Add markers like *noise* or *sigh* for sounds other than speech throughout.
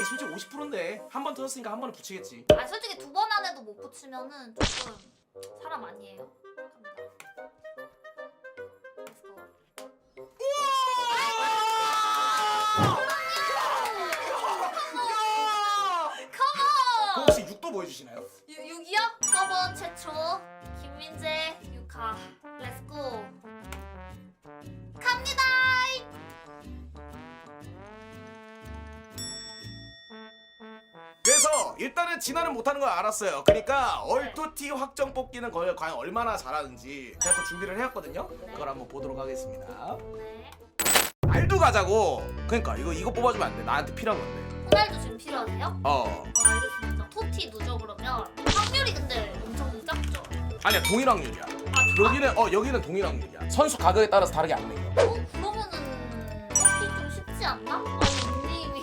에이 솔직히 50%인데 한 번 터졌으니까 한 번은 붙이겠지 아 솔직히 두 번 안에도 못 붙이면은 조금 사람 아니에요. 갑니다. Let's go. 그 컴온! 혹시 6도 보여주시나요? 6이요? 서번 최초 김민재 6화 렛츠 그래서 일단은 진화는 못하는 걸 알았어요. 그러니까 얼토티 확정 뽑기는 걸 과연 얼마나 잘하는지 제가 또 준비를 해왔거든요. 그걸 한번 보도록 하겠습니다. 네. 알도 가자고. 그러니까 이거 이거 뽑아주면 안 돼. 나한테 필요한 건데. 호날두 지금 필요하세요? 어. 어 알겠습니다. 토티 누죠 그러면? 확률이 근데 엄청 작죠? 아니야 동일 확률이야. 아, 여기는 어 여기는 동일 확률이야. 선수 가격에 따라서 다르게 안 매겨 아, 어, 그러면은 뽑기 좀 쉽지 않나? 아니 닉네임이.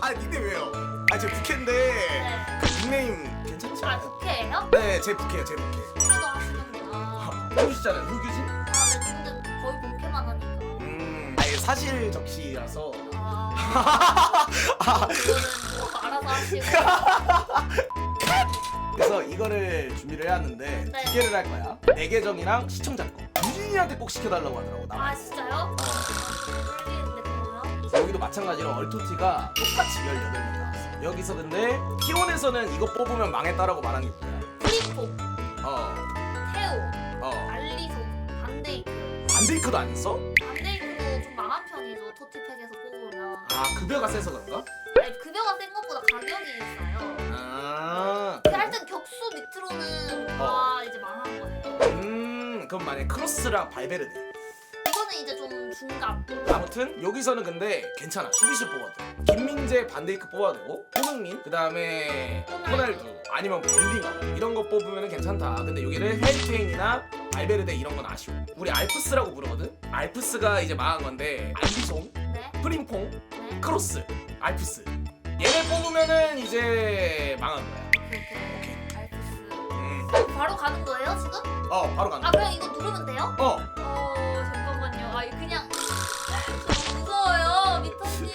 아 닉네임 왜요? 아 제 부캐인데 네. 그 닉네임 괜찮지 아 않아요? 부캐예요? 네 제 부캐야 제 부캐 부캐도 하시는구나 흑유시잖아요 흑유진? 아 네, 근데 거의 본캐만 하니까. 음 아예 사실 적시라서 아. *laughs* 그거는 뭐 알아서 하시고. *laughs* 그래서 이거를 준비를 해왔는데 네. 두 개를 할 거야 내 계정이랑 시청자 거 유진이한테 꼭 시켜달라고 하더라고 나 아 진짜요? 모르겠는데 그러면? 여기도 마찬가지로 얼토티가 똑같이 18명 나왔어 여기서 근데 T1에서는 이거 뽑으면 망했다라고 말한 게 뭐야 프리포, 어 테오, 어. 알리소, 반데이크. 반데이크도 안 써? 반데이크도 좀 망한 편이죠. 토티팩에서 뽑으면. 아 급여가 세서 그런가? 아니 급여가 센 것보다 가격이 있어요. 아 근데 하여튼 격수 밑으로는 다 이제 망한 거예요. 음 그럼 만약에 크로스랑 발베르데 아무튼 여기서는 근데 괜찮아 수비수 뽑아도 돼 김민재 반데이크 뽑아도 되고 손흥민 그 다음에 호날두 아니면 벨링엄 이런 거 뽑으면 괜찮다 근데 여기는 해리케인이나 발베르데 이런 건 아쉬워 우리 알프스라고 부르거든 알프스가 이제 망한 건데 알비송 네. 프림퐁 네. 크로스 알프스 얘네 뽑으면은 이제 망한 거야 오케이. 음. 바로 가는 거예요 지금? 어 바로 간다 아 그냥 이거 누르면 돼요? 어 어 잠깐만요. 아 그냥 미터님.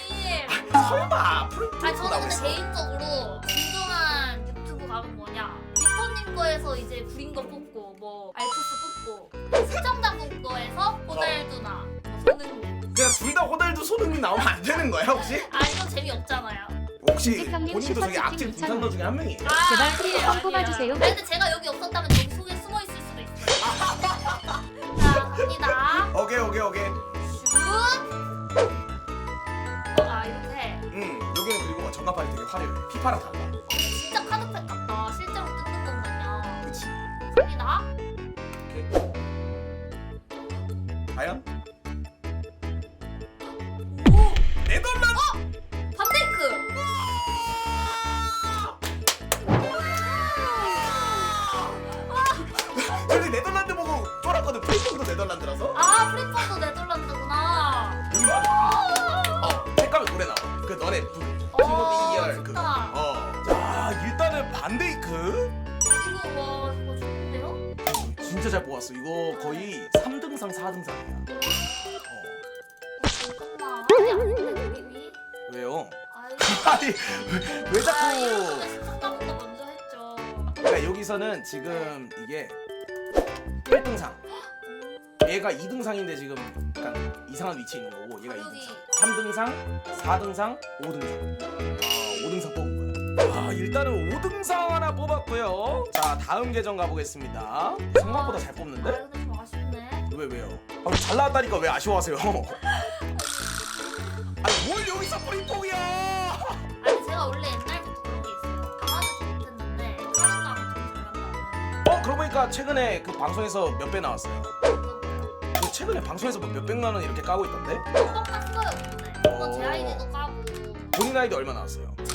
설마 프림퐁 아 저는 근데 개인적으로 궁금한 유튜브 각은 뭐냐? 미터님 거에서 이제 구린 거 뽑고 뭐 알프스 뽑고 시청자분 거에서 호날두나 뭐 손흥민. 그냥 둘 다 호날두 손흥민 나오면 안 되는 거야 혹시? 아 이거 재미없잖아요. 혹시 본인도 저기 슈퍼채팅 악질 2,000원. 분산도 중에 한 명이에요? 아, 제발 아니에요. 뽑아주세요. 아니, 근데 제가 여기 없었다면 여기 속에 숨어 있을 수도 있어요. 자 갑니다. 오케이 오케이 오케이 전가판이 되게 화려해 피파랑 달라 어, 진짜 카드팩 같다. 실제로 뜯는 것 마냥. 그치 갑니다. 오케이 과연? 오. 네덜란드 반데이크. 저기 네덜란드 보고 쫄았거든 프리폼도 네덜란드 이거 와 이거 좋은데요? 진짜 잘 뽑았어 이거 거의 3등상 4등상이야 어 잠깐만. 왜요? 아니 왜, 왜아 자꾸 이거는 시청자분도 먼저 했죠. 그러니까 여기서는 지금 이게 1등상 얘가 2등상인데 지금 약간 이상한 위치에 있는 거고 얘가 가격이. 2등상 3등상 4등상 5등상 아 5등상 뽑은 거야 아 일단은 5등상 하나 뽑았고요 자 다음 계정 가보겠습니다 생각보다 잘아 뽑는데? 근데 좀 아쉽네. 왜 왜요? 아, 잘 나왔다니까 왜 아쉬워하세요 *laughs* 아니 뭘 여기서 뿌리뽕이야 아니 제가 원래 옛날부터 그런 게 있어요. 강아지 못했는데 카르가 엄청 잘한다는. 어 그러고 보니까 최근에 그 방송에서 몇 배 나왔어요? 그 최근에 방송에서 뭐 몇 백만 원 이렇게 까고 있던데 한번 깠어요 근데. 한번 제 어. 아이디도 까고. 본인 아이디 얼마 나왔어요? 뽑아요.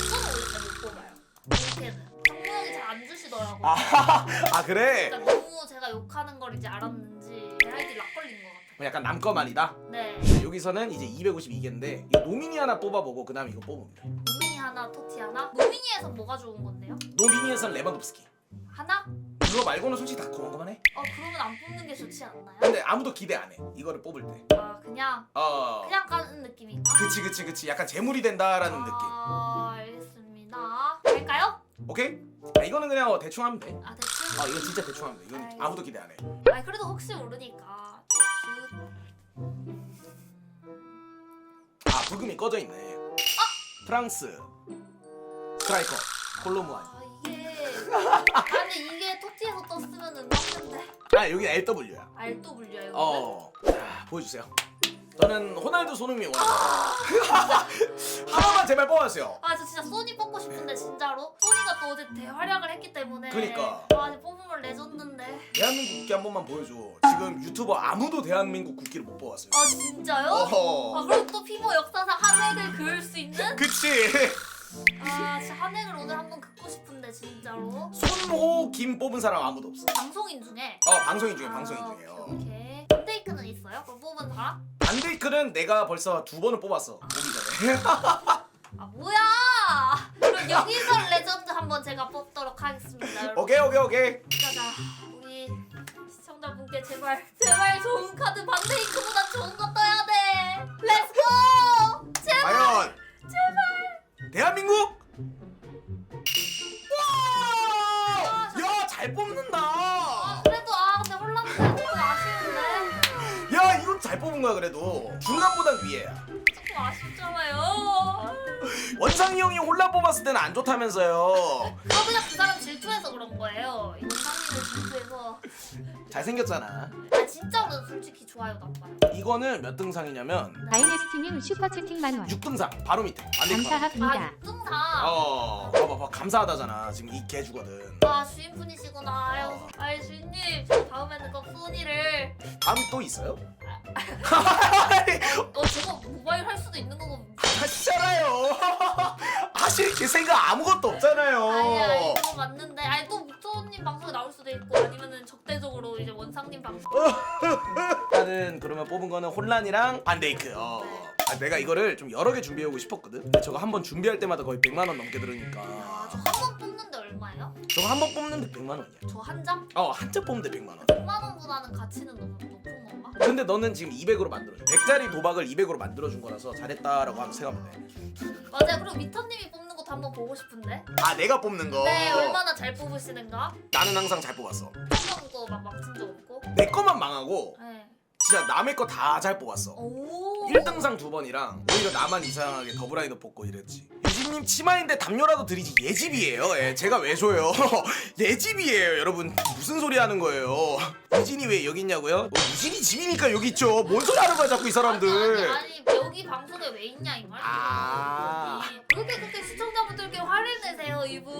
이렇게는. 성명이 잘안 주시더라고요. 아, *laughs* 아 그래? 그러니까 너무 제가 욕하는 걸 이제 알았는지 제 아이디 락 걸린 것 같아요. 그럼 약간 남꺼만이다? 네. 여기서는 이제 252개인데 이거 노미니 하나 뽑아보고 그 다음에 이거 뽑으면 돼 노미니 하나, 토티 하나. 노미니에서 뭐가 좋은 건데요? 노미니에서는 레반도프스키 하나? 그거 말고는 솔직히 다 고만고만해 어 그러면 안 뽑는 게 좋지 않나요? 근데 아무도 기대 안 해 이거를 뽑을 때 아 그냥 어... 그냥 까는 느낌인가? 그치 그치 그치 약간 재물이 된다라는 느낌 아, 아 알겠습니다. 갈까요? 오케이? 아, 이거는 그냥 어, 대충 하면 돼. 아 대충. 아 이건 진짜 대충 하면 돼. 이건 아무도 기대 안 해. 아 그래도 혹시 모르니까. 슛. 아 부금이 꺼져 있네. 프랑스 스트라이커 콜로무아니. 아 이게 아니 이게 토티에서 떴으면은 맞는데 아 여기 LW야. 알또 불려요. 이거는? 어. 자 보여주세요. 저는 호날두 손흥민 원합니다. *laughs* 하나만 제발 뽑아주세요. 아 저 진짜 소니 뽑고 싶은데 진짜로 소니가 또 어제 대활약을 했기 때문에 그니까. 아 이제 뽑으면 레전드인데 대한민국 국기 한 번만 보여줘. 지금 유튜버 아무도 대한민국 국기를 못 뽑았어요. 아 진짜요? 어허. 아 그럼 또 피모 역사상 한 획을 그을 수 있는? 그치. 아 진짜 한 획을 오늘 한번 긋고 싶은데 진짜로 손호 김 뽑은 사람 아무도 없어. 방송인 중에 어 방송인 중에 아, 방송인 오케이, 중에요. 오케이 반데이크는 있어요? 그럼 뽑은 사람? 반데이크는 내가 벌써 두 번을 뽑았어. 전에. 아 뭐야 그럼 여기서 레전드 한번 제가 뽑도록 하겠습니다 여러분 오케이 오케이 오케이. 자자 우리 시청자분께 제발 제발 좋은 카드 반데이크보다 좋은 거떠 거야 그래도 중간보단 위에야. 조금 아쉽잖아요 원상이 형이 홀라 뽑았을 때는 안 좋다면서요. 아 그냥 그 사람 질투해서 그런 거예요 이상님을 질투해서 잘생겼잖아. 아 진짜로 솔직히 좋아요 나빠요 이거는 몇 등상이냐면 다이내스티님 슈퍼채팅 만원 6등상 바로 밑에. 감사합니다. 아 6등상 어, 봐봐, 봐, 감사하다잖아. 지금 이 개주거든. 아 주인분이시구나 아유 아이 주인님 저 다음에는 꼭 소니를 다음 또 있어요? 어 저거 모바일 할 수도 있는 거고 하시잖아요. *laughs* 하실 게 생각 아무것도 없잖아요. 아니 아니 그거 맞는데 아니 또 미토님 방송에 나올 수도 있고 아니면은 적대적으로 이제 원상님 방송 *laughs* 나는 그러면 뽑은 거는 혼란이랑 반데이크. 어. 아, 내가 이거를 좀 여러 개 준비해오고 싶었거든. 근데 저거 한 번 준비할 때마다 거의 100만 원 넘게 들으니까. 아저 한 번 뽑는데 얼마예요? 저거 한 번 뽑는데 100만 원이야. 저 한 장? 어, 한장 뽑는데 100만 원. 5만 원보다는 가치는 너무? 근데 너는 지금 200으로 만들어줘. 100짜리 도박을 200으로 만들어준 거라서 잘했다라고 하면 생각하면 돼. 맞아요 그리고 미터님이 뽑는 것도 한번 보고 싶은데 아, 내가 뽑는 거. 네 얼마나 잘 뽑으시는가? 나는 항상 잘 뽑았어. 한 번도 막 막힌 적 없고 내 거만 망하고 네. 진짜 남의 거 다 잘 뽑았어. 오 1등상 두 번이랑 오히려 나만 이상하게 더블라이너 뽑고 이랬지. 유진님 치마인데 담요라도 드리지 얘 집이에요. 예, 제가 왜 줘요? *laughs* 얘 집이에요, 여러분. 무슨 소리 하는 거예요? 유진이 왜 여기 있냐고요? 어, 유진이 집이니까 여기 있죠. 뭔 소리 하는 거야 자꾸 이 사람들. 아니, 아니 여기 방송에 왜 있냐 이 말이야 아. 그렇게 그렇게 시청자분들께 화를 내세요 이분